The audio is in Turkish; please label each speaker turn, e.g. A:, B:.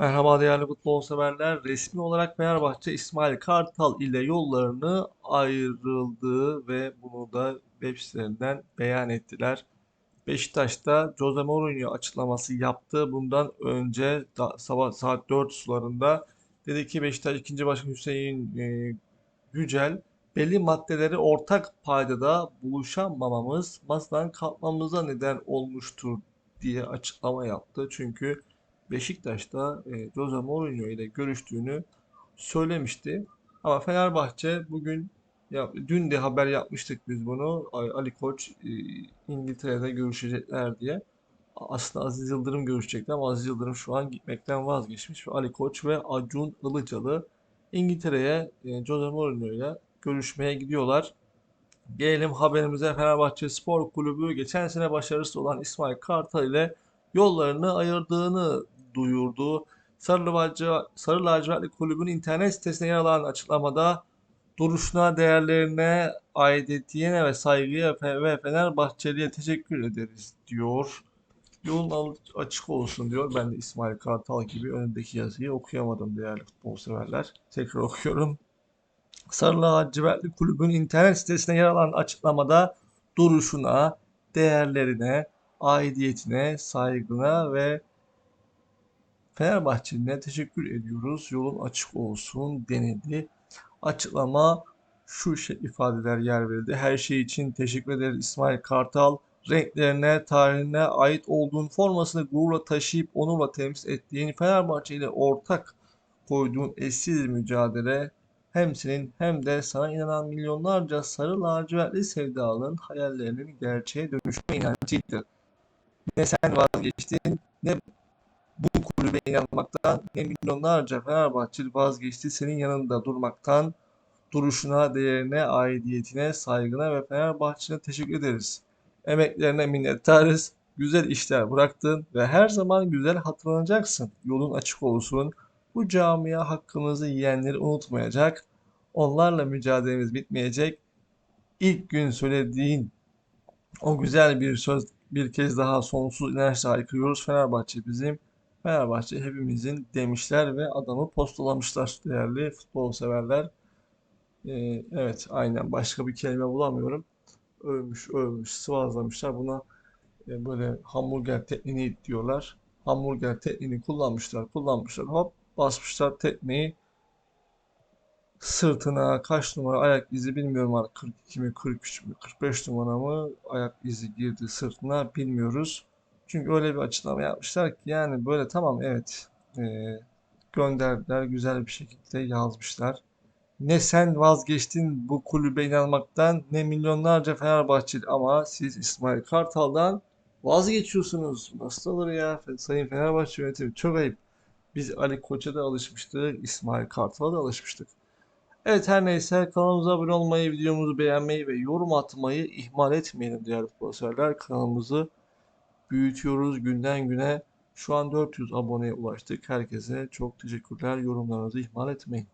A: Merhaba değerli futbol severler. Resmi olarak Fenerbahçe İsmail Kartal ile yollarını ayrıldığı ve bunu da web sitelerinden beyan ettiler. Beşiktaş'ta Jose Mourinho açıklaması yaptı. Bundan önce sabah saat 4 sularında dedi ki Beşiktaş 2. Başkan Hüseyin e, Yücel belli maddeleri ortak paydada buluşamamamız masadan kalkmamıza neden olmuştur diye açıklama yaptı. Çünkü Beşiktaş'ta e, Jose Mourinho ile görüştüğünü söylemişti. Ama Fenerbahçe bugün ya, dün de haber yapmıştık biz bunu. Ali Koç e, İngiltere'de görüşecekler diye. Aslında Aziz Yıldırım görüşecekti ama Aziz Yıldırım şu an gitmekten vazgeçmiş. Ve Ali Koç ve Acun Ilıcalı İngiltere'ye e, Jose Mourinho ile görüşmeye gidiyorlar. Gelelim haberimize Fenerbahçe Spor Kulübü geçen sene başarısız olan İsmail Kartal ile yollarını ayırdığını duyurdu. Sarı, Laciver- Sarı Lacivertli Kulübün internet sitesine yer alan açıklamada duruşuna, değerlerine, aidiyetine ve saygıya ve Fenerbahçeli'ye teşekkür ederiz diyor. Yolun açık olsun diyor. Ben de İsmail Kartal gibi önündeki yazıyı okuyamadım değerli futbol severler. Tekrar okuyorum. Sarı Lacivertli Kulübün internet sitesine yer alan açıklamada duruşuna, değerlerine, aidiyetine, saygına ve Fenerbahçeli'ne teşekkür ediyoruz. Yolun açık olsun denildi. Açıklama şu şey ifadeler yer verildi. Her şey için teşekkür ederiz İsmail Kartal. Renklerine, tarihine ait olduğun formasını gururla taşıyıp onurla temsil ettiğin Fenerbahçe ile ortak koyduğun eşsiz mücadele hem senin hem de sana inanan milyonlarca sarı lacivertli sevdalının hayallerinin gerçeğe dönüşme inancıydı. Ne sen vazgeçtin ne bu kulübe inanmaktan ne milyonlarca Fenerbahçeli vazgeçti senin yanında durmaktan duruşuna, değerine, aidiyetine, saygına ve Fenerbahçe'ne teşekkür ederiz. Emeklerine minnettarız. Güzel işler bıraktın ve her zaman güzel hatırlanacaksın. Yolun açık olsun. Bu camia hakkımızı yiyenleri unutmayacak. Onlarla mücadelemiz bitmeyecek. İlk gün söylediğin o güzel bir söz bir kez daha sonsuz inançla haykırıyoruz. Fenerbahçe bizim, Fenerbahçe hepimizin demişler ve adamı postalamışlar değerli futbol severler. Ee, evet aynen başka bir kelime bulamıyorum. Övmüş övmüş sıvazlamışlar buna e, böyle hamburger tekniği diyorlar. Hamburger tekniğini kullanmışlar kullanmışlar hop basmışlar tekniği sırtına kaç numara ayak izi bilmiyorum artık 42 mi 43 mü 45 numara mı ayak izi girdi sırtına bilmiyoruz. Çünkü öyle bir açıklama yapmışlar ki yani böyle tamam evet e, gönderdiler güzel bir şekilde yazmışlar. Ne sen vazgeçtin bu kulübe inanmaktan ne milyonlarca Fenerbahçeli ama siz İsmail Kartal'dan vazgeçiyorsunuz. Nasıl olur ya Sayın Fenerbahçe yönetimi çok ayıp. Biz Ali Koç'a da alışmıştık, İsmail Kartal'a da alışmıştık. Evet her neyse kanalımıza abone olmayı, videomuzu beğenmeyi ve yorum atmayı ihmal etmeyelim futbol severler. Kanalımızı büyütüyoruz günden güne. Şu an 400 aboneye ulaştık. Herkese çok teşekkürler. Yorumlarınızı ihmal etmeyin.